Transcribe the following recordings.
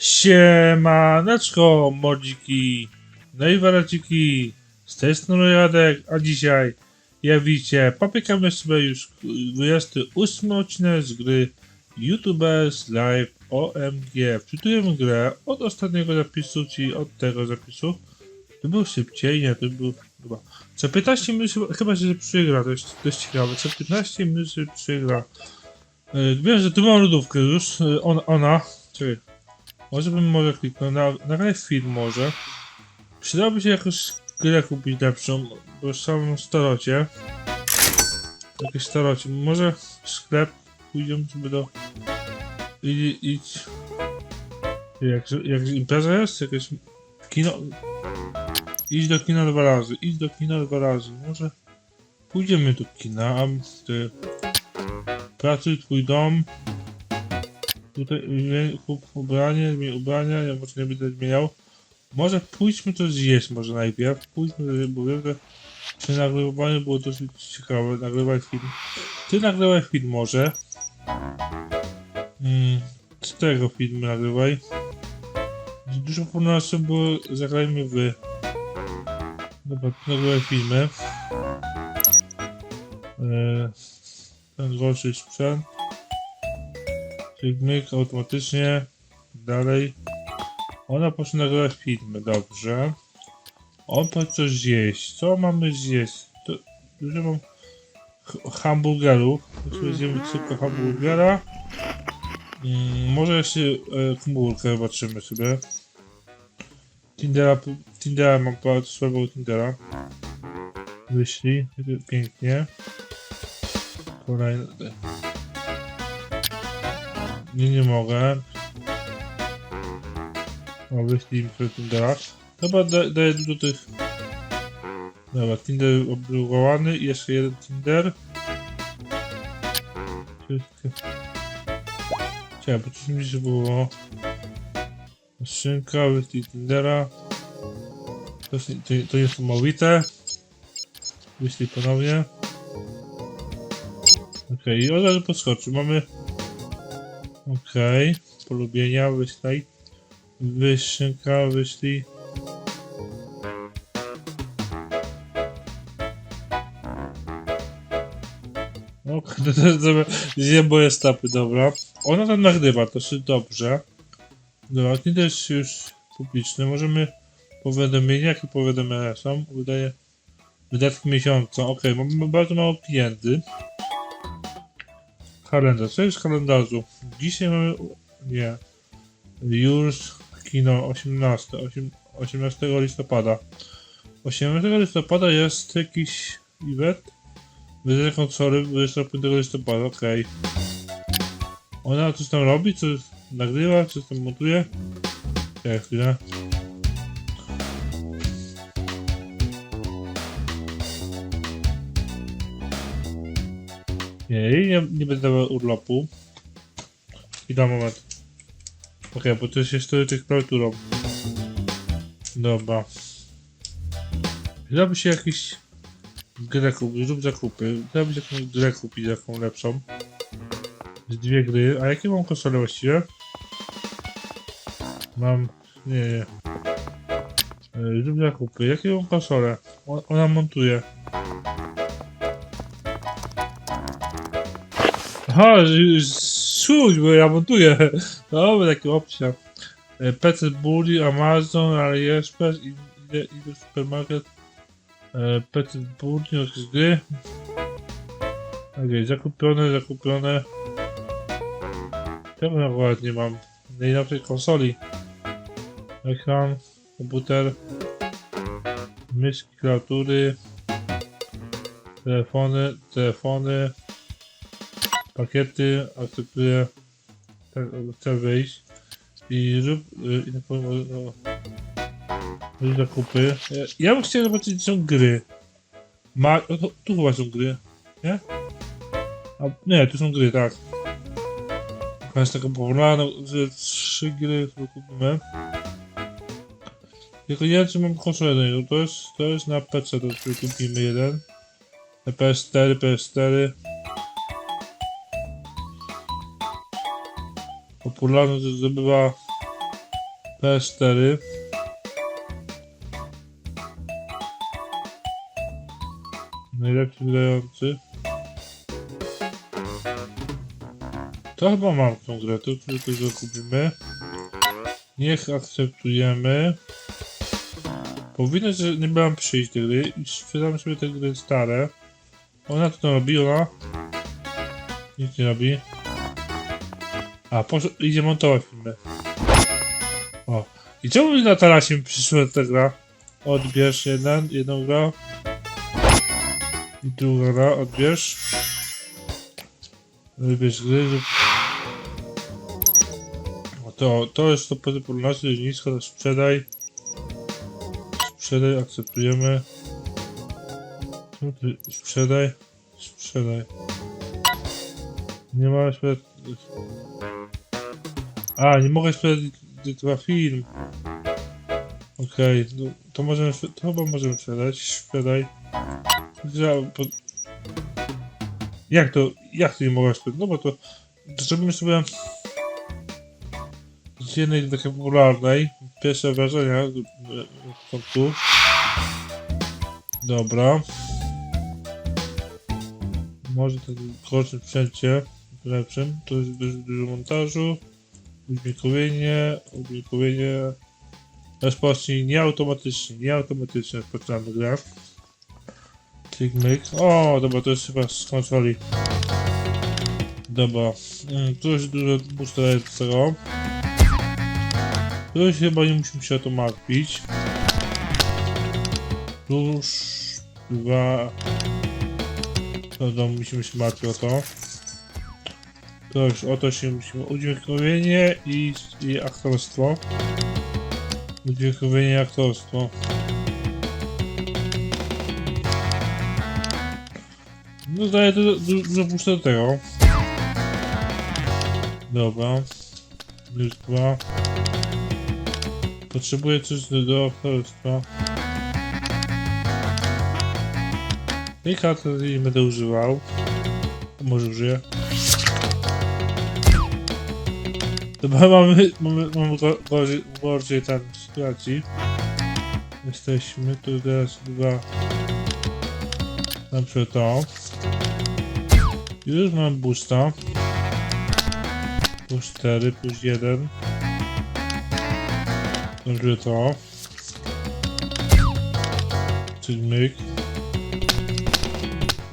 Siemaneczko, modziki, no i waraciki, z tej strony a dzisiaj, jak widzicie, popiekamy sobie już 28 odcinek z gry YouTubers Live OMG. Wczytujemy grę od ostatniego zapisu, czyli od tego zapisu. To był szybciej, nie, to był chyba. Co 15 minut chyba- się przygra, to jest dość ciekawe. Co 15 minut się przygra. Yy, Wiem, że tu mam lodówkę już, yy, on, ona, czekaj, może bym może kliknął na, nagraj film może. Przydałoby się jakoś grę kupić lepszą, bo już sam w starocie. Jakieś starocie. Może sklep pójdziemy sobie do... I, idź... Jak, jak impreza jest? Jakieś kino... Idź do kina dwa razy, idź do kina dwa razy. Może pójdziemy do kina, a ty... Pracuj twój dom. Tutaj ubranie, zmień ubrania, ja może nie będę zmieniał. Może pójdźmy to zjeść może najpierw. Pójdźmy, bo wiem, że przy nagrywaniu było dosyć ciekawe. Nagrywaj film. Ty nagrywaj film może. Mm, z tego filmu nagrywaj. Dużo pomysłu było, zagrajmy wy. Dobra, nagrywaj filmy. Eee, ten gorszy sprzęt. Myk automatycznie. Dalej. Ona poszła nagrywać filmy, dobrze. On powinien coś zjeść. Co mamy zjeść? To, dużo mam hamburgerów. Musimy zjemy tylko hamburgera. Mm, może jeszcze e, komórkę zobaczymy sobie. Tindera, Tindera mam słabego Tindera. Wyślij. Pięknie. Kolejny. Nie, nie mogę. O, wyślij mi Tindera. Chyba da, daję dużo tych... Dobra, Tinder oblogowany i jeszcze jeden Tinder. Chciałem, coś mi się było... Szynka, wyślij Tindera. To, jest- to, to jest małite. Wyślij ponownie. Okej, i od razu podskoczy. Mamy... Okej, polubienia, wyślij. Wyszynka, wyślij. O, kurde, to jest dobra. Zjem moje stopy, dobra. Ona tam nagrywa, to jest dobrze. Dobra, nie też już publiczny. Możemy powiadomienia, jakie powiadomienia są? Wydaje wydatki miesiąca. Ok, mamy bardzo mało klienty. Kalendarz, co jest w kalendarzu? Dzisiaj mamy... Nie. Już kino 18, 8, 18 listopada. 18 listopada jest jakiś event. Wydarzenie konsoli 25 listopada, okej. Ona coś tam robi, coś nagrywa, coś tam montuje. Czekaj chwilę. Nie, nie, nie będę dawał urlopu. I na moment. Okej, bo to się stoi tych klawiaturą. Dobra. Zrobi się jakiś grę kupić, zrób zakupy. Zrobić jakąś grę kupić, jaką lepszą. Z dwie gry. A jakie mam konsole właściwie? Mam... Nie, nie. Zrób zakupy. Jakie mam konsolę? O- Ona montuje. Aha, słuchaj, bo ja montuję. Dobra, takie opcja. E, PC Bully, Amazon, AliExpress idę, idę supermarket. E, PC Bully, jakieś gry. Okej, zakupione, zakupione. Czemu ja ładnie mam? Najnowszej konsoli. Ekran, komputer, myszki, klawiatury, telefony, telefony, pakiety, akceptuję, tak, chcę wyjść i rób, y, i tak powiem, no, rób zakupy. Ja, ja bym chciał zobaczyć, gdzie są gry. Ma, o, tu, tu chyba są gry, nie? A, nie, tu są gry, tak. To jest taka popularna, że trzy gry które kupimy. Tylko wiem, czy mam konsolę niego. To jest, to jest na PC, to sobie kupimy jeden. Na PS4, PS4. Popularność zdobywa PS4. Najlepszy wydający. To chyba mam tą grę, to tylko go kupimy. Niech akceptujemy. Powinno, że nie byłam przyjść tej gry i sobie te gry stare. Ona to robi, ona? Nic nie robi. A, posz- idzie montować filmy. O. I czemu na tarasie przyszła ta gra? Odbierz jeden, jedną grę. I druga gra, odbierz. Wybierz gry. lub- O, to, to jest to popularności nisko, to sprzedaj. Sprzedaj, akceptujemy. Sprzedaj. Sprzedaj. Nie ma sprzedać. A, nie mogę sprzedać dwa film. Okej, no, to możemy, to chyba możemy sprzedać. Sprzedaj. Jak to, jak to nie mogę sprzedać? No bo to, to zrobimy sobie z jednej takiej popularnej, pierwsze wrażenia z tu. Dobra. Może ten gorszym sprzęcie lepszym. To jest dużo montażu. Udźwiękowienie, udźwiękowienie. Rozpocznij nie automatycznie, nie automatycznie rozpoczynamy grę. Klik myk. O, dobra, to jest chyba z konsoli. Dobra, mm, tu jest dużo. Tu już chyba nie musimy się o to martwić. Plus dwa. To no, musimy się martwić o to. To już o to się musimy. Udźwiękowienie i, i aktorstwo. Udźwiękowienie i aktorstwo. No daję to du- dużo do tego. Dobra. Już dwa. Potrzebuję coś do, do aktorstwa. Karty nie będę używał. Może użyję. Dobra, mamy, mamy, mamy go- gorzej, gorzej tam sytuacji. Jesteśmy tu teraz dwa. Na przykład to. Już mam boosta. Plus 4, plus 1. Dobrze to. Czyli myk.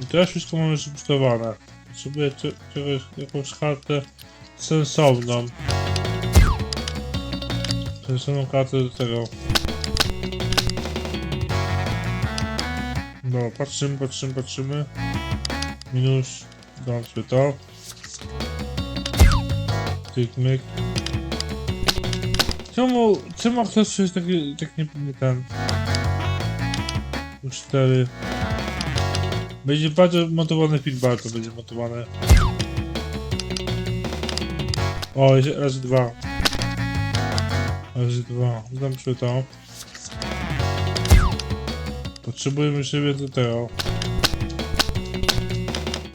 I teraz wszystko mamy zbustowane. Potrzebuję cze- czegoś, jakąś kartę sensowną. Sensowną kartę do tego. No, patrzymy, patrzymy, patrzymy. Minus. Dam to. Tyk, myk. Czemu, czemu ktoś jest taki, tak nie nie ten. Plus 4. Będzie bardzo montowany film, bardzo będzie montowany. O, razy dwa. Razy dwa. Dam sobie to. Potrzebujemy jeszcze więcej tego.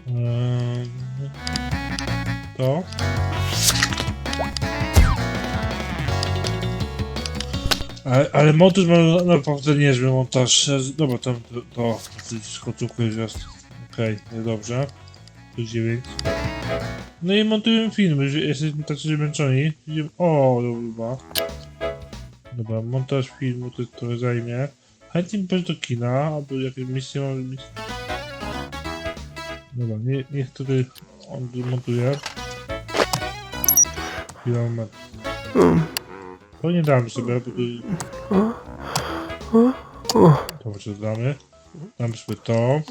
Ehm, to. Ale, ale montaż ma naprawdę niezły montaż. Dobra, tam to, to skocówka już jest. Okej, okay, dobrze. Tu 9. No i montujemy film, jesteśmy tacy zmęczeni. O, dobra. Dobra, montaż filmu to trochę zajmie. Chętnie bym poszedł do kina, albo jakieś misje mamy misje. Dobra, nie, niech tutaj on montuje. Chwila, moment. To nie damy sobie, bo. To może damy. Damy sobie to.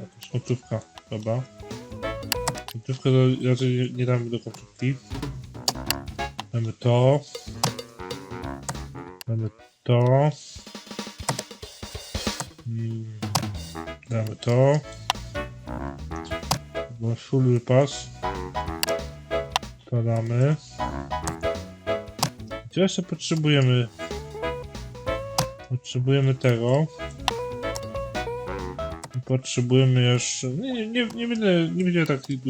Jakaś końcówka, dobra. Końcówkę to raczej nie, nie damy do końcówki. Damy to. Damy to. Damy to. Bo full. To damy. Co jeszcze potrzebujemy? Potrzebujemy tego. Potrzebujemy jeszcze. Nie, nie, nie będę, nie będę tak ich.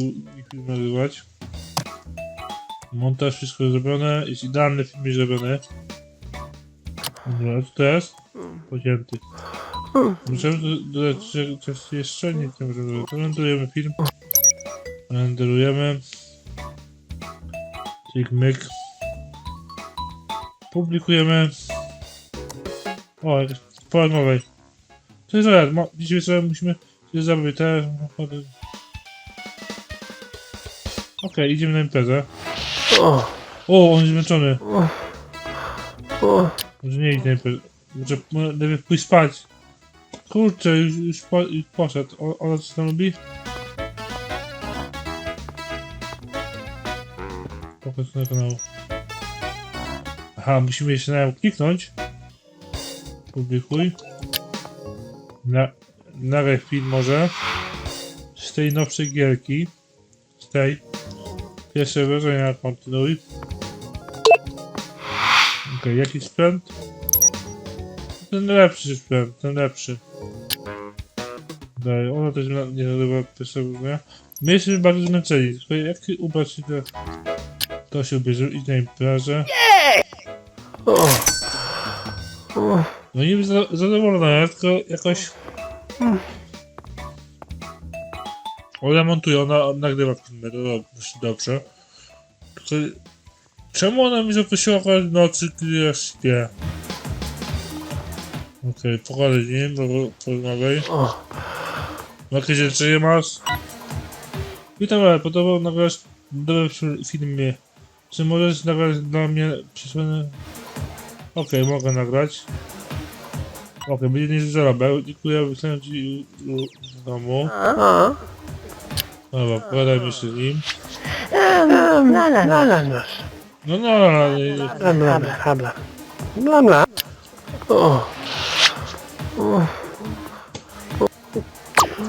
Montaż wszystko zrobione. Jest idealny film jest zrobiony. No, co to jest? Pocięty. Możemy dodać że- coś jeszcze? Nie, dodać. To Renderujemy film. Renderujemy. Cyk, myk. Publikujemy. O, jakaś pora nowej. To jest ma, dzisiaj sobie musimy się zabrać te... Okej, idziemy na imprezę. O, O, on jest zmęczony. o, Może nie iść na imprezę. Może lepiej pójść spać. Kurczę, już, już, po, już poszedł. O, ona coś tam lubi? Pokaż na kanał. Aha, musimy jeszcze na nią kliknąć. Publikuj. Na, nagraj film może. Z tej nowszej gierki. Z tej. Pierwsze wrażenia kontynuuj. Okej, jaki sprzęt? Ten lepszy sprzęt, ten lepszy. Daj, ona też nie nazywa pierwszego dnia. My jesteśmy bardzo zmęczeni. Słuchaj, jak ubrać się te... To się ubierze, idź na imprezę. No niby za, zadowolona, tylko jakoś... Ona montuje, ona nagrywa filmy, to dob- dobrze. Tylko... Czemu ona mi zaprosiła akurat nocy, kiedy ja śpię? Okej, pogadaj z nim, bo- porozmawiaj. o. Jakieś życzenie masz? Witam, ale podobał nagrać dobry fi- filmie. Czy możesz nagrać dla mnie przysłane? Okej, mogę nagrać. Okej, będzie niż zarobek. Dziękuję, wysłałem ci w domu. Dobra, pogadajmy się z nim. bla, bla, bla, bla. No, no, no, Bla, bla, bla, bla. Bla, bla. O. O.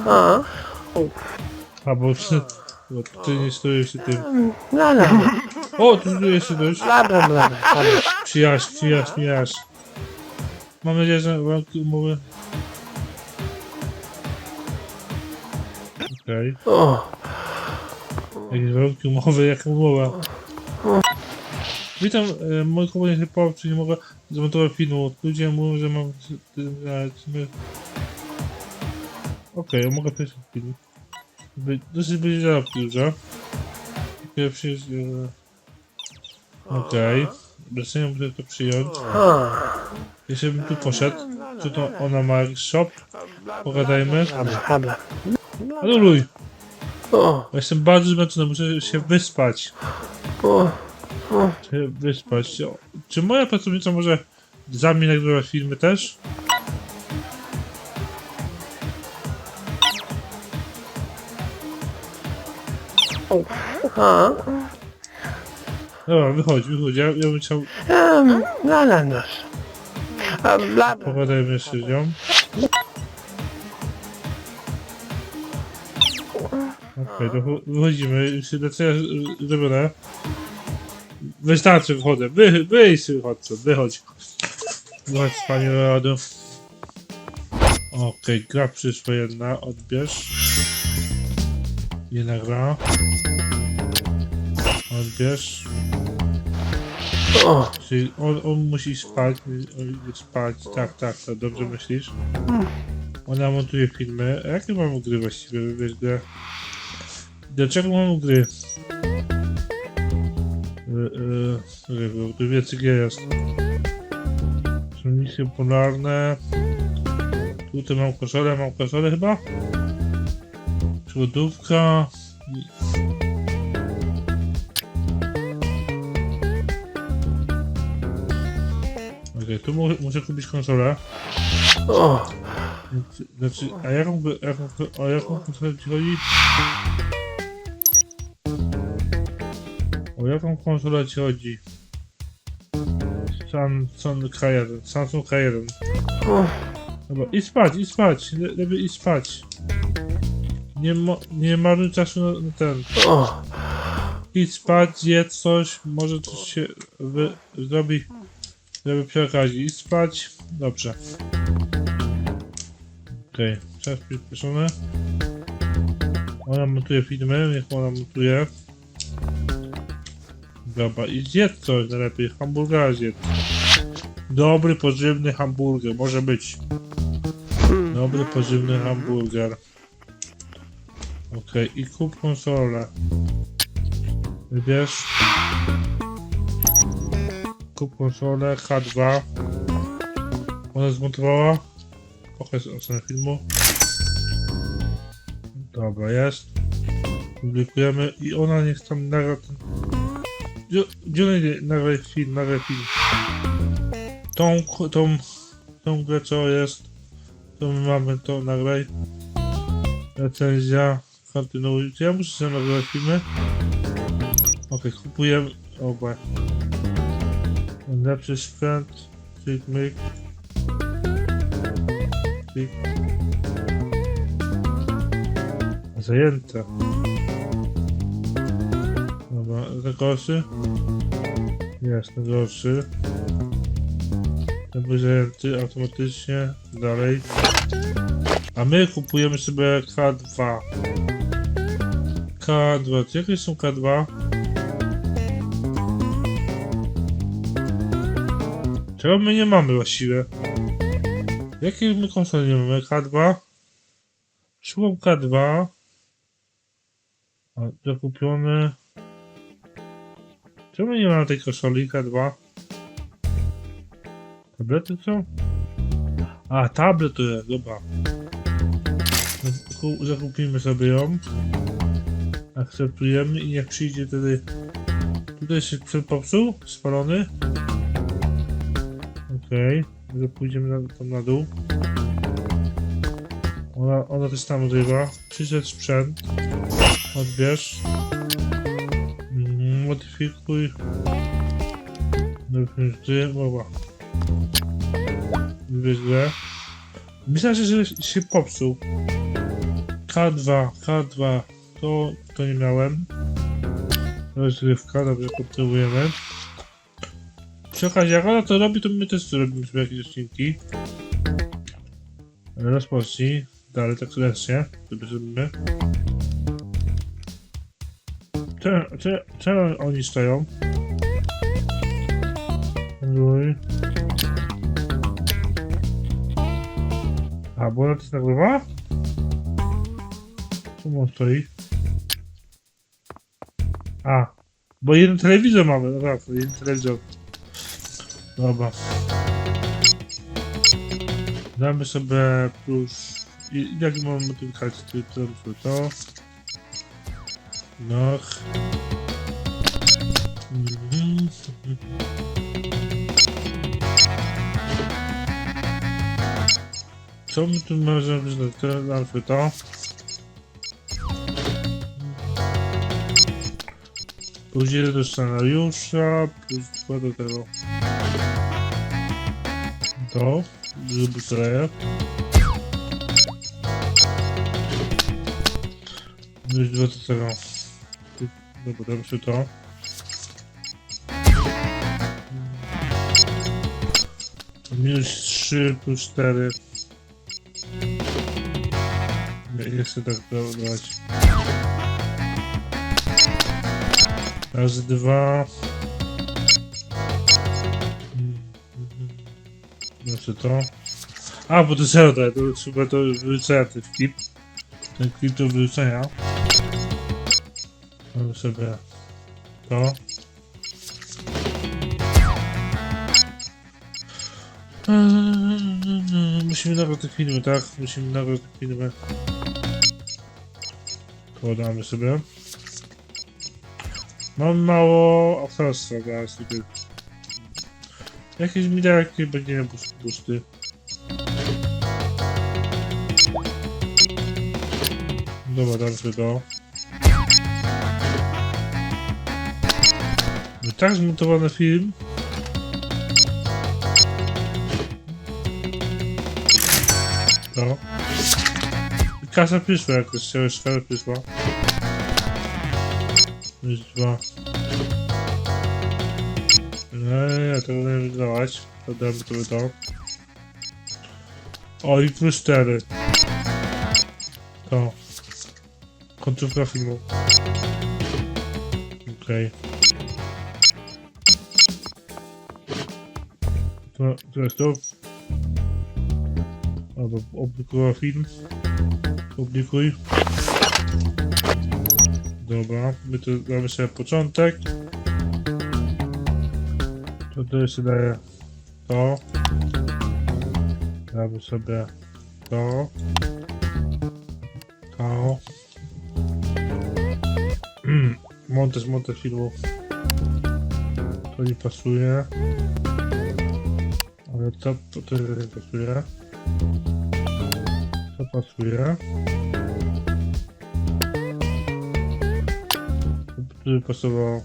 A. a bo ty, bo ty nie stoisz się tym. Bla, bla, bla. O, tu tu jeszcze dość. Bla, bla, bla, bla. Przyjaźń, przyjaźń, przyjaźń. Mam nadzieję, że warunki umowy... Okej. O. Jakieś warunki umowy, jaka umowa? Witam, e, mój komputer się połapał, czy nie mogę zmontować filmu. Ludzie mówią, że mam... Okej, okay, mogę przejść film. By, dosyć będzie zarobki dużo. Pierwszy jest... Okej. Okay. Doceniam, muszę to przyjąć. Jeśli bym tu poszedł, czy to ona ma shop? Pogadajmy. Anuluj! Ja Jestem bardzo zmęczony, muszę się wyspać. Się wyspać. O, Czy moja pracownica może za mnie nagrywać filmy też? A. Dobra, wychodź, wychodź. Ja, ja bym chciał, Em, Bla, bla, bla. A, Bla, pogadajmy jeszcze z nią. Okej, to wy- wychodzimy. Się lecenia zrobione. Wystarczy, wychodzę. Wy, wyjdź, wychodź, wychodź. Wychodź z panią Radu. Okej, gra przyszła jedna, odbierz. Jedna gra. Odbierz. Czyli on, on musi spać, on idzie spać, tak, tak, tak, dobrze myślisz? Ona montuje filmy. A jakie mamy gry właściwie, wybierz grę? Do czego mamy gry? Yy, tu więcej gier jest. Misje polarne. Tutaj mam konsolę, mam konsolę chyba? Przygotówka. Okej, tu mu, muszę kupić konsolę. Znaczy, a jaką, jaką, o jaką konsolę ci chodzi? O jaką konsolę ci chodzi? Samsung K1, Samsung K1. O. Dobra, idź spać, idź spać, Le, lepiej idź spać. Nie, mo, nie marnuj czasu na, na ten. Idź spać, jedz coś, może coś się zrobi, żeby przy okazji. Idź spać, dobrze. Okej, okay. czas przyspieszony. Ona montuje filmy, niech ona montuje. Dobra, i zjedz coś najlepiej, hamburgera zjedz. Dobry, pożywny hamburger, może być. Dobry, pożywny hamburger. Okej, i kup konsolę. Wybierz. Kup konsolę H2. Ona zmontowała. Pokaż ocenę filmu. Dobra, jest. Publikujemy i ona niech tam nagra ten... Idzie? Nagraj film, nagraj film. Tą, tą, tą grę co jest, to my mamy, to nagraj. Recenzja, kontynuuj. Ja muszę sobie nagrywać filmy? Okej, kupujemy oba. Lepszy sprzęt, klik, myk. Klik. Zajęte. Jest, najgorszy. Ten był zajęty automatycznie. Dalej. A my kupujemy sobie K2. K2. Czy Jakie są K2? Czego my nie mamy właściwie? Jakie my konsole nie mamy? K2? Szukam K2. A, zakupiony. Czemu nie mamy tej konsoli K2? Tablety są? A, tablet to jest, dobra. Zaku- Zakupimy sobie ją. Akceptujemy i jak przyjdzie wtedy... Tutaj się popsuł? Spalony? Okej. Okay. Pójdziemy na, tam na dół. Ona, ona też tam zrywa. Przyszedł sprzęt. Odbierz. Modyfikuj. Modyfikuj. Mowa. Wybierz grę. Myślę, że się popsuł. K2, K2. To, to nie miałem. Rozrywka, dobrze, kontynuujemy. Przy okazji, jak ona to robi, to my też zrobimy sobie jakieś odcinki. Rozpocznij. Dalej, tak serdecznie. Sobie zrobimy. Czemu, oni stoją? Kontynuuj. A, bo ona też nagrywa? Czemu on stoi? A, bo jeden telewizor mamy, no tak, jeden telewizor. Dobra. Damy sobie plus... i- Jaki mamy? Tu to, to. No. Mhm. Co my tu możemy zrobić? To Alfy to. Jeden do scenariusza, plus dwa do tego. To, żeby trochę. Plus dwa do tego. Dobra, dam sobie to. Minus 3 plus 4. Nie, chcę tak dawać. Raz, dwa. Znaczy to. A, bo to zero daje, to trzeba to wyrzucenia ten klip. Ten klip do wyrzucenia. Sobie to. Musimy nagrać te filmy, tak? Musimy nagrać te filmy. To damy sobie. Mam mało autorstwa teraz tutaj. Jakieś midarki będzie na bus- busty. Dobra, dam sobie to. No tak zmontowany film. No. Kasa przyszła jakoś, chciałeś kasa przyszła. Już dwa. Nie, nie, tego nie wydawać. To damy to. O, i plus 4. To. Końcówka filmu. Okej. To, to jest to. Albo opublikował film. Publikuj. Dobra, my tu damy sobie początek. To to jeszcze daję to. Damy sobie to. To. Montaż, montaż filmów. To nie pasuje. Nie pasuje. To pasuje. Tu by pasowało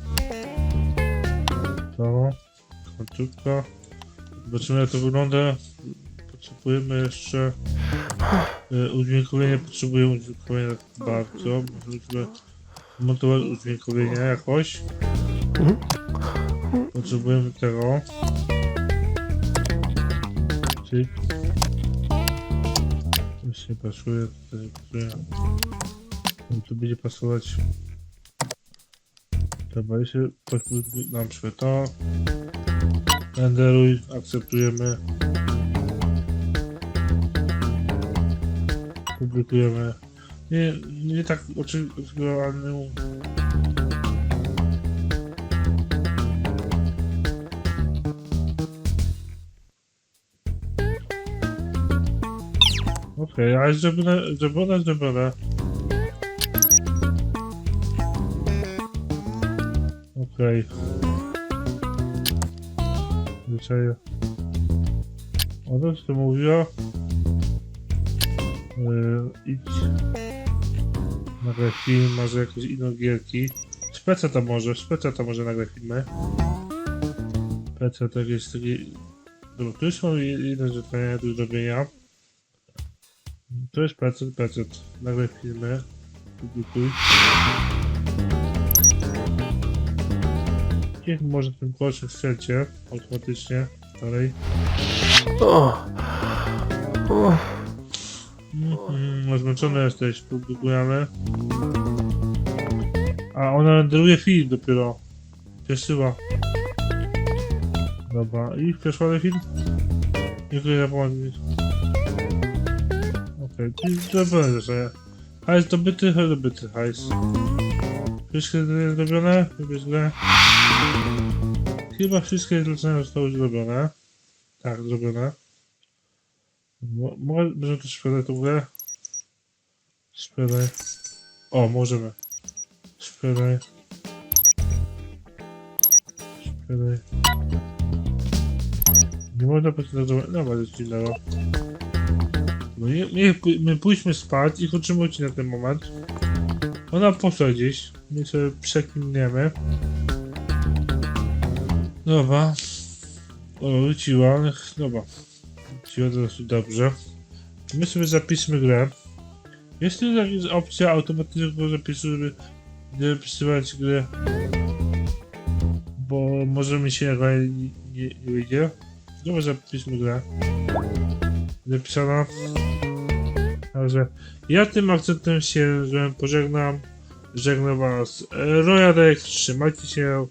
to. Końcówka. Zobaczymy jak to wygląda. Potrzebujemy jeszcze e, udźwiękowienie. Potrzebujemy udźwiękowienia bardzo. Musimy montować udźwiękowienie jakoś. Potrzebujemy tego. Cyk. Już nie pasuje, pasuje. No to będzie pasować. Dobra, jeśli na przykład to. Renderuj, akceptujemy. Publikujemy. Nie, nie tak oczekiwalny. Okej, ale zrobione, zrobione, zrobione. Okej. Zwyczaje. O to co mówiła? Yy, idź. Nagraj film, może jakieś inne gierki. Speca to może, speca to może nagrać filmy. Speca to jakieś taki... Dobra, tu już mam jedno zadanie do zrobienia. To jest pecet, pecet. Nagraj filmy. Publikuj. Niech może tym kolczem strzelcie automatycznie. Dalej. O. O. Mhm, zmęczony jesteś, publikujemy. A ona renderuje film dopiero. Cieszyła. Dobra, i przeszła film? Dziękuję za pomoc. Zrobione że Hajs dobyty, dobyty, hajs. Wszystkie jest zrobione? Wybierz grę. Chyba wszystkie zlecenia zostały zrobione. Tak, zrobione. Mo- Mogę, możemy to sprzedać tą grę? Sprzedaj. O, możemy. Sprzedaj. Sprzedaj. Nie można powiedzieć, że no bardzo dziwnego. No nie, niech my pójdźmy spać i kończymy na ten moment. Ona poszła gdzieś. My sobie przekminiemy. Dobra. O, wróciła. Dobra. Wróciła dosyć dobrze. My sobie zapiszmy grę. Jest tu jakaś opcja automatycznego zapisu, żeby zapisywać grę. Bo może mi się nie, nie, nie wyjdzie. Dobra, zapiszmy grę. Zapisana. Także ja tym akcentem się, że pożegnam. Żegnam was. Rojadek, trzymajcie się.